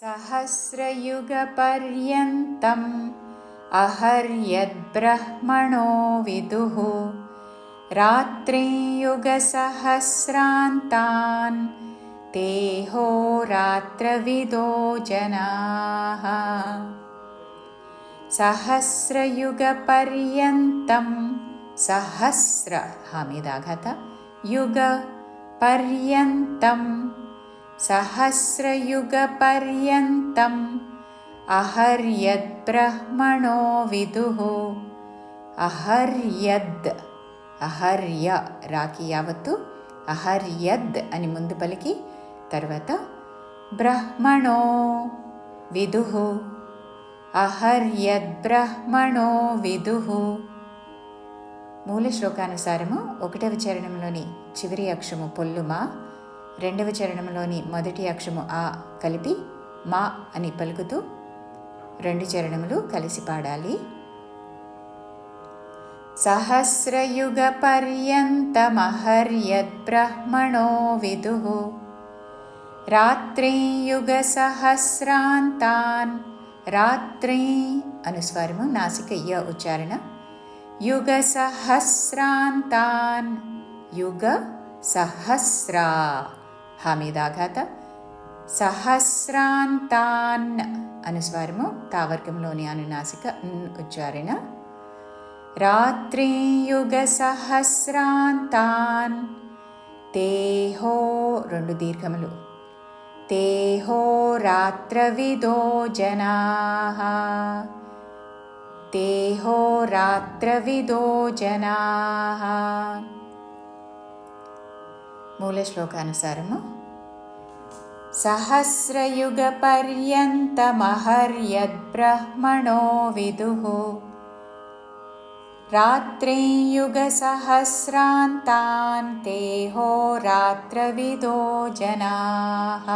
सहस्रयुगपर्यन्तम् अहर्यद्ब्रह्मणो विदुः। रात्रियुगसहस्रान्तान् ते होरात्रविदो जनाः। सहस्रयुगपर्यन्तं सहस्र हमिदाघत युगपर्यन्तं सहस्रयुगपर्यन्तम् अहर्यद्ब्रह्मणो विदुः అహర్యద్ అహర్య రాకి యావత్తు అహర్యద్ అని ముందు పలికి తర్వాత బ్రహ్మణో విదుః అహర్యద్బ్రహ్మణో విదుః మూల శ్లోకానుసారము ఒకటవ చరణంలోని చివరి అక్షము పొల్లుమా రెండవ చరణంలోని మొదటి అక్షము ఆ కలిపి మా అని పలుకుతూ రెండు చరణములు కలిసి పాడాలి. సహస్రయుగ బ్రహ్మణో విదు. రాత్రియుగ సహస్రాంతాన్ రాత్రి అనుస్వరము నాసిక య ఉచ్చారణ. యుగ సహస్రాంతాన్ యుగ సహస్రా హామీదాఘాత సహస్రాంతాన్ అనుస్వారము తావర్గంలోని అనునాసిక ఉచ్చారణ. రాత్రియుగసహస్రాంతాన్ తేహో రెండు దీర్ఘములు. తేహో రాత్రవిదో జనా. తేహో రాత్రవిదో జనా. मूलश्लोकानुसारं सहस्रयुगपर्यन्तमहर्यद्ब्रह्मणो विदुः। रात्रे युगसहस्रान्तान्तेहो रात्रविदो जनाः।